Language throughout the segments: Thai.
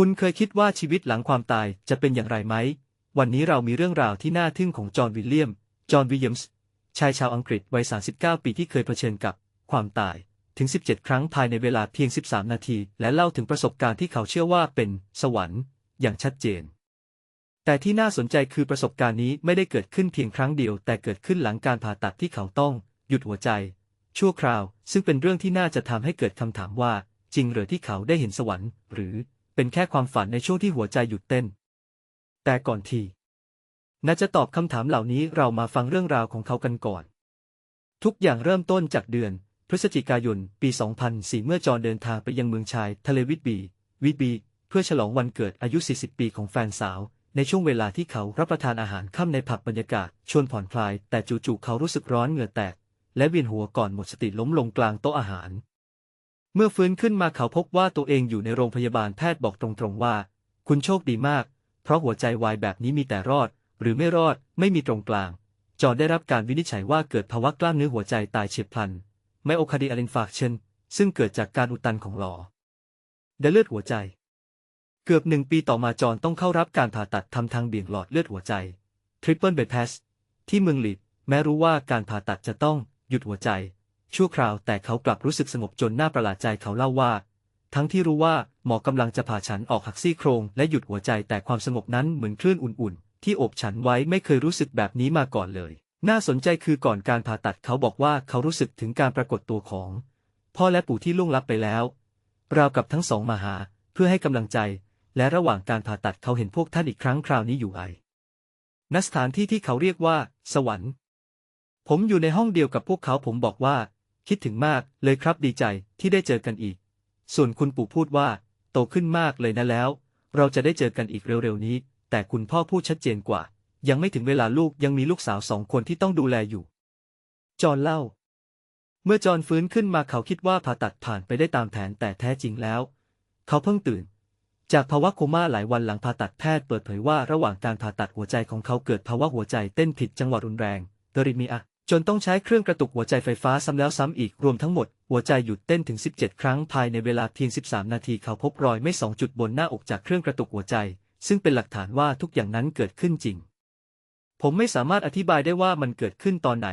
คุณเคยคิดว่าชีวิตหลังความตายจะเป็นอย่างไรไหม วันนี้เรามีเรื่องราวที่น่าทึ่งของจอห์นวิลเลียม จอห์นวิลเลียมส์ ชายชาวอังกฤษวัย 39 ปีที่เคยเผชิญกับความตายถึง 17 ครั้งภายในเวลาเพียง 13 นาที และเล่าถึงประสบการณ์ที่เขาเชื่อว่าเป็นสวรรค์ อย่างชัดเจน แต่ที่น่าสนใจคือประสบการณ์นี้ไม่ได้เกิดขึ้นเพียงครั้งเดียว แต่เกิดขึ้นหลังการผ่าตัดที่เขาต้อง หยุดหัวใจ ชั่วคราว ซึ่งเป็นเรื่องที่น่าจะทำให้เกิดคำถามว่า จริงหรือที่เขาได้เห็นสวรรค์ หรือ เป็นแค่ความฝันในช่วงที่หัวใจหยุดเต้น แต่ก่อนที่น่าจะตอบคำถามเหล่านี้เรามาฟังเรื่องราวของเขากันก่อน ทุกอย่างเริ่มต้นจากเดือน พฤศจิกายน ปี 2004 เมื่อจอห์นเดินทางไปยังเมืองชายทะเลวิตบี วิตบี เพื่อฉลองวันเกิดอายุ 40 ปีของแฟนสาว ในช่วงเวลาที่เขารับประทานอาหารค่ำในผับบรรยากาศ ชวนผ่อนคลาย แต่จู่ๆเขารู้สึกร้อนเหงื่อแตก และเวียนหัวก่อนหมดสติล้มลงกลางโต๊ะอาหาร เมื่อฟื้นขึ้นมาเขาพบว่าตัวเองอยู่ในโรงพยาบาลแพทย์บอกตรงๆว่า คุณโชคดีมาก เพราะหัวใจวายแบบนี้มีแต่รอด หรือไม่รอดไม่มีตรงกลาง จอนได้รับการวินิจฉัยว่าเกิดภาวะกล้ามเนื้อหัวใจตายเฉียบพลัน ไมโอคาร์ดิอัลอินฟาร์ชันซึ่งเกิดจากการอุดตันของหลอดเลือดหัวใจ เกือบหนึ่งปีต่อมาจอนต้องเข้ารับการผ่าตัดทำทางเบี่ยงหลอดเลือดหัวใจ Triple Bypass ที่เมืองลีดแม้รู้ว่าการผ่าตัดจะต้องหยุดหัวใจ ชั่วคราวแต่เขากลับรู้สึกสงบจนน่าประหลาดใจเขาเล่าว่า ทั้งที่รู้ว่าหมอกำลังจะผ่าฉันออกหักซี่โครงและหยุดหัวใจแต่ความสงบนั้นเหมือนคลื่นอุ่นๆ ที่อบฉันไว้ไม่เคยรู้สึกแบบนี้มาก่อนเลย น่าสนใจคือก่อนการผ่าตัดเขาบอกว่าเขารู้สึกถึงการปรากฏตัวของ พ่อและปู่ที่ล่วงลับไปแล้วราวกับทั้งสองมาหา เพื่อให้กำลังใจ และระหว่างการผ่าตัดเขาเห็นพวกท่านอีกครั้งคราวนี้อยู่ไอณสถานที่ที่เขาเรียกว่า สวรรค์ ผมอยู่ในห้องเดียวกับพวกเขาผมบอกว่า คิดถึงมากเลยครับดีใจที่ได้เจอกันอีก ส่วนคุณปู่พูดว่า โตขึ้นมากเลยนะแล้ว เราจะได้เจอกันอีกเร็วๆนี้ แต่คุณพ่อพูดชัดเจนกว่า ยังไม่ถึงเวลาลูกยังมีลูกสาวสองคนที่ต้องดูแลอยู่ จอห์นเล่า เมื่อจอห์นฟื้นขึ้นมาเขาคิดว่าผ่าตัดผ่านไปได้ตามแผนแต่แท้จริงแล้ว เขาเพิ่งตื่น จากภาวะโคม่าหลายวันหลังผ่าตัดแพทย์เปิดเผยว่าระหว่างการผ่าตัดหัวใจของเขาเกิดภาวะหัวใจเต้นผิดจังหวะรุนแรงเดริมีอะ จนต้องใช้เครื่องกระตุกหัวใจไฟฟ้าซ้ำแล้วซ้ำอีกรวมทั้งหมด หัวใจหยุดเต้นถึง 17 ครั้งภายในเวลาเพียง 13 นาทีเขาพบรอยไม่สองจุดบนหน้าอกจากเครื่องกระตุกหัวใจ ซึ่งเป็นหลักฐานว่าทุกอย่างนั้นเกิดขึ้นจริง ผมไม่สามารถอธิบายได้ว่ามันเกิดขึ้นตอนไหน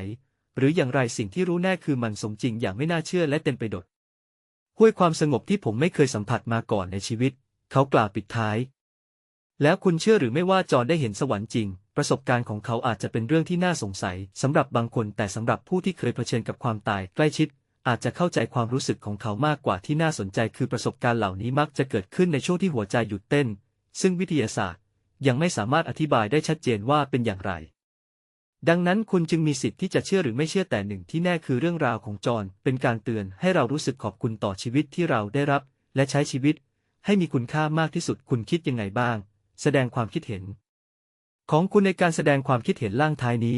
หรืออย่างไรสิ่งที่รู้แน่คือมันสมจริงอย่างไม่น่าเชื่อและเต็มไปดดห้วยความสงบที่ผมไม่เคยสัมผัสมาก่อนในชีวิต เขากล่าวปิดท้าย แล้วคุณเชื่อหรือไม่ว่าจอนได้เห็นสวรรค์จริง ประสบการณ์ของเขาอาจจะเป็นเรื่องที่น่าสงสัยสำหรับบางคนแต่สำหรับผู้ที่เคยเผชิญกับความตายใกล้ชิด อาจจะเข้าใจความรู้สึกของเขามากกว่าที่น่าสนใจคือประสบการณ์เหล่านี้มักจะเกิดขึ้นในช่วงที่หัวใจหยุดเต้น ซึ่งวิทยาศาสตร์ ยังไม่สามารถอธิบายได้ชัดเจนว่าเป็นอย่างไร ดังนั้นคุณจึงมีสิทธิ์ที่จะเชื่อหรือไม่เชื่อแต่หนึ่งที่แน่คือเรื่องราวของจอห์นเป็นการเตือนให้เรารู้สึกขอบคุณต่อชีวิตที่เราได้รับ และใช้ชีวิต ให้มีคุณค่ามากที่สุดคุณคิดยังไงบ้าง แสดงความคิดเห็น ของคุณในการแสดงความคิดเห็นล่างท้ายนี้